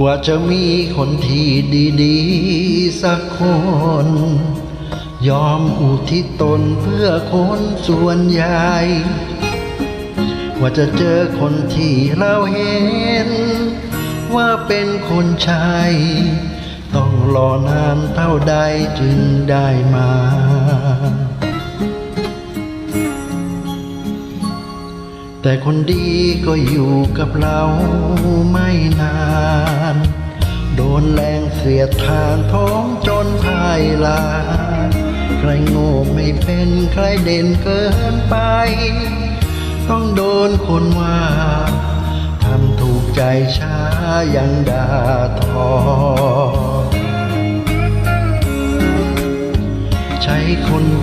กว่าจะมีคนที่ดีๆ สักคน ยอมอุทิศตนเพื่อคนส่วนใหญ่ว่าจะเจอคนที่เราเห็น ว่าเป็นคนชายต้องรอนานเท่าใดจึงได้มา แต่คนดีก็อยู่กับเราไม่นาน โดนแรงเสียดทานท้องจนพายลา ใครโง่ไม่เป็นใครเด่นเกินไป ต้องโดนคนว่า ทำถูกใจช้ายังด่าทอ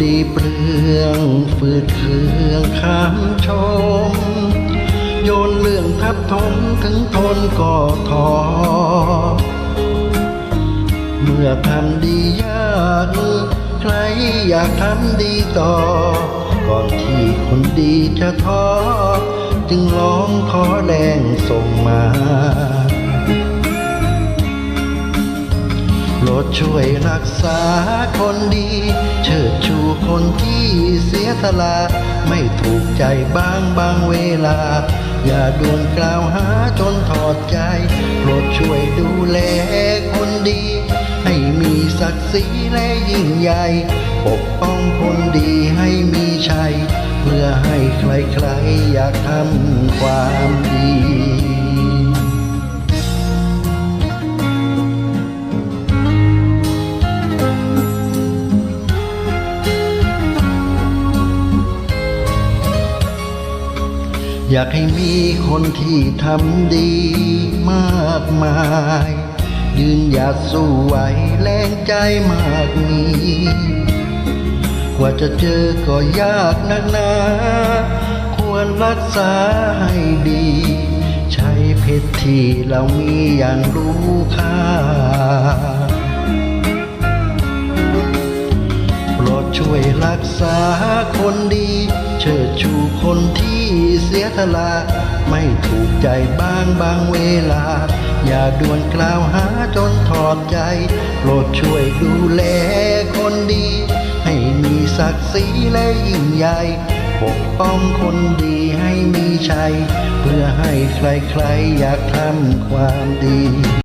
ดีเปลืองฝืดเคืองคำชม โยนเรื่องทับทมถึงทนก็ทอ เมื่อทำดียากใครอยากทำดีต่อ ก่อนที่คนดีจะท้อ จึงร้องขอแรงส่งมา รดช่วยรักษาคนดี เชิดชูคนที่เสียสละไม่ถูกใจบ้างบางเวลา อย่าด่วนกล่าวหาจนถอดใจโปรดช่วยดูแลคนดี ให้มีศักดิ์ศรีและยิ่งใหญ่ปกป้องคนดีให้มีชัย เพื่อให้ใครๆอยากทำความดี อยากให้มีคนที่ทำดีมากมาย ยืนหยัดสู้ไหวแรงใจมากมีกว่าจะเจอก็ยากนักหนาควรรักษาให้ดี ใช้เพชรที่เรามีอย่างรู้ค่าโปรดช่วยรักษาคนดี เชิดชูคนที่ เสียสละไม่ถูกใจบ้างบางเวลา อย่าด่วนกล่าวหาจนถอดใจ โปรดช่วยดูแลคนดี ให้มีศักดิ์ศรีและยิ่งใหญ่ปกป้องคนดีให้มีชัย เพื่อให้ใครๆอยากทำความดี